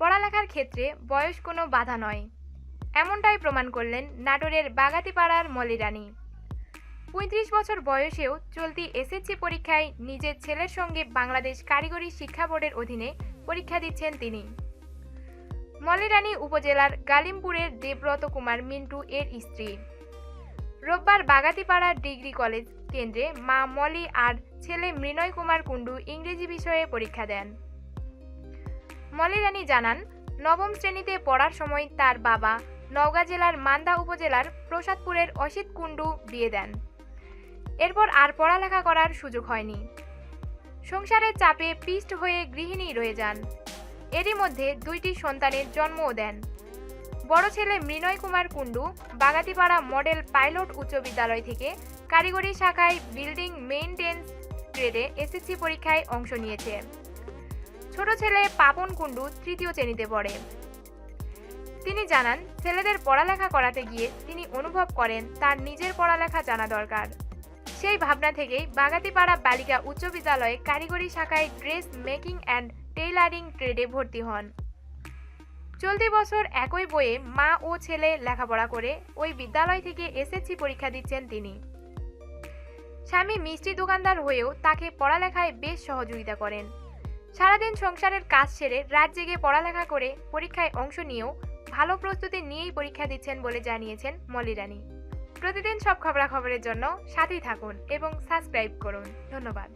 ক্ষেত্রে বয়স কোনো বাধা নয়। এমনটাই প্রমাণ করলেন নাটোরের বাগাতিপাড়ার মলিরানী। পঁয়ত্রিশ বছর বয়সেও চলতি এসএসসি পরীক্ষায় নিজের ছেলের সঙ্গে বাংলাদেশ কারিগরি শিক্ষা বোর্ডের অধীনে পরীক্ষা দিচ্ছেন তিনি। মলিরানী উপজেলার গালিমপুরের দেবব্রত কুমার মিন্টু এর স্ত্রী। রোববার বাগাতিপাড়া ডিগ্রি কলেজ কেন্দ্রে মা মলি আর ছেলে মৃণয় কুমার কুণ্ডু ইংরেজি বিষয়ে পরীক্ষা দেন। মলি রানী জানান, নবম শ্রেণীতে পড়ার সময় তার বাবা নওগাঁ জেলার মান্দা উপজেলার প্রসাদপুরের অসিত কুণ্ডু বিয়ে দেন। এরপর আর পড়ালেখা করার সুযোগ হয়নি। সংসারের চাপে পিষ্ট হয়ে গৃহিণী রয়ে যান। এরই মধ্যে দুইটি সন্তানের জন্মও দেন। বড় ছেলে মৃণয় কুমার কুণ্ডু বাগাতিপাড়া মডেল পাইলট উচ্চ বিদ্যালয় থেকে কারিগরি শাখায় বিল্ডিং মেইনটেন্স গ্রেডে এসএসসি পরীক্ষায় অংশ নিয়েছে। ছোট ছেলে পাপন কুণ্ডু তৃতীয় শ্রেণীতে পড়ে। তিনি জানান, ছেলেদের পড়ালেখা করাতে গিয়ে তিনি অনুভব করেন তার নিজের পড়ালেখা জানা দরকার। সেই ভাবনা থেকেই বাগাতিপাড়া বালিকা উচ্চ বিদ্যালয়ে কারিগরি শাখায় ড্রেস মেকিং অ্যান্ড টেইলারিং ট্রেডে ভর্তি হন। চলতি বছর একই বইয়ে মা ও ছেলে লেখাপড়া করে ওই বিদ্যালয় থেকে এসএসসি পরীক্ষা দিচ্ছেন তিনি। স্বামী মিষ্টি দোকানদার হয়েও তাকে পড়ালেখায় বেশ সহযোগিতা করেন। সারাদিন সংসারের কাজ সেরে রাত জেগে পড়ালেখা করে পরীক্ষায় অংশ নিয়েও ভালো প্রস্তুতি নিয়েই পরীক্ষা দিচ্ছেন বলে জানিয়েছেন মলিরানী প্রতিদিন সব খবরাখবরের জন্য সাথেই থাকুন এবং সাবস্ক্রাইব করুন। ধন্যবাদ।